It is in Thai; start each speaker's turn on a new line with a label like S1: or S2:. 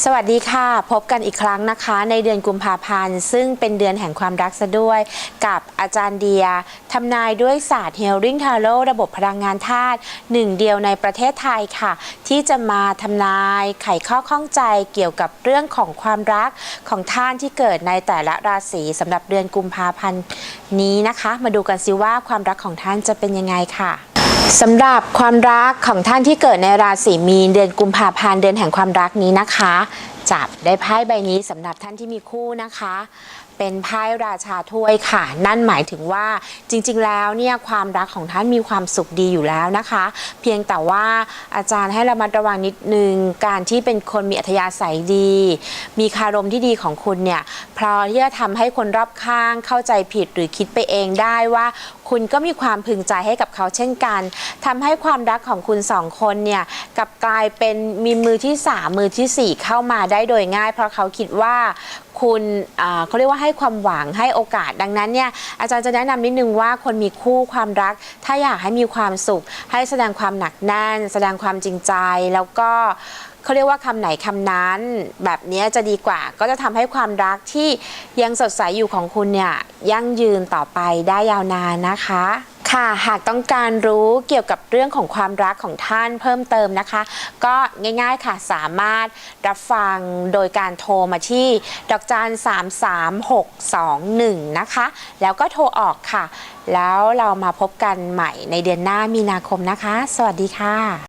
S1: สวัสดีค่ะ พบกันอีกครั้งนะคะ ในเดือนกุมภาพันธ์ ซึ่งเป็นเดือนแห่งความรักซะด้วย กับอาจารย์เดียทำนายด้วยศาสตร์ Healing Tarot ระบบพลังงานธาตุหนึ่งเดียวในประเทศไทยค่ะ ที่จะมาทำนายไขข้อข้องใจเกี่ยวกับเรื่องของความรักของท่านที่เกิดในแต่ละราศีสำหรับเดือนกุมภาพันธ์นี้นะคะ มาดูกันสิว่าความรักของท่านจะเป็นยังไงค่ะ สำหรับความรักของท่านที่เกิดในราศีมีนเดือนกุมภาพันธ์เดือนแห่งความรักนี้นะคะ จับได้ไพ่ใบนี้สำหรับท่านที่มีคู่นะคะ เป็นไพ่ราชาถ้วยค่ะ นั่นหมายถึงว่าจริงๆ แล้วเนี่ยความรักของท่านมีความสุขดีอยู่แล้วนะคะ เพียงแต่ว่าอาจารย์ให้ระมัดระวังนิดนึง การที่เป็นคนมีอัธยาศัยดี มีคารมที่ดีของคุณเนี่ยพอที่จะทำให้คนรอบข้างเข้าใจผิดหรือคิดไปเองได้ว่า คุณก็มีความพึงใจให้กับเขาเช่นกันทำให้ความรักของคุณสองคนเนี่ยกลับกลายเป็นมีมือที่สามมือที่สี่เข้ามาได้โดยง่าย เพราะเขาคิดว่าคุณเขาเรียกว่าให้ความหวังให้โอกาสดังนั้นเนี่ยอาจารย์จะแนะนำนิดนึงว่าคนมีคู่ความรัก ถ้าอยากให้มีความสุข ให้แสดงความหนักแน่น แสดงความจริงใจแล้วก็เขาเรียกว่าคำไหนคำนั้น แบบนี้จะดีกว่า ก็จะทำให้ความรักที่ยังสดใสอยู่ของคุณเนี่ยยั่งยืนต่อไปได้ยาวนานนะคะ ค่ะ หากต้องการรู้เกี่ยวกับเรื่องของความรักของท่านเพิ่มเติมนะคะ ก็ง่ายๆค่ะสามารถรับฟังโดยการโทรมาที่ ดอกจัน33621 นะคะ แล้วก็โทรออกค่ะ แล้วเรามาพบกันใหม่ในเดือนหน้ามีนาคมนะคะ สวัสดีค่ะ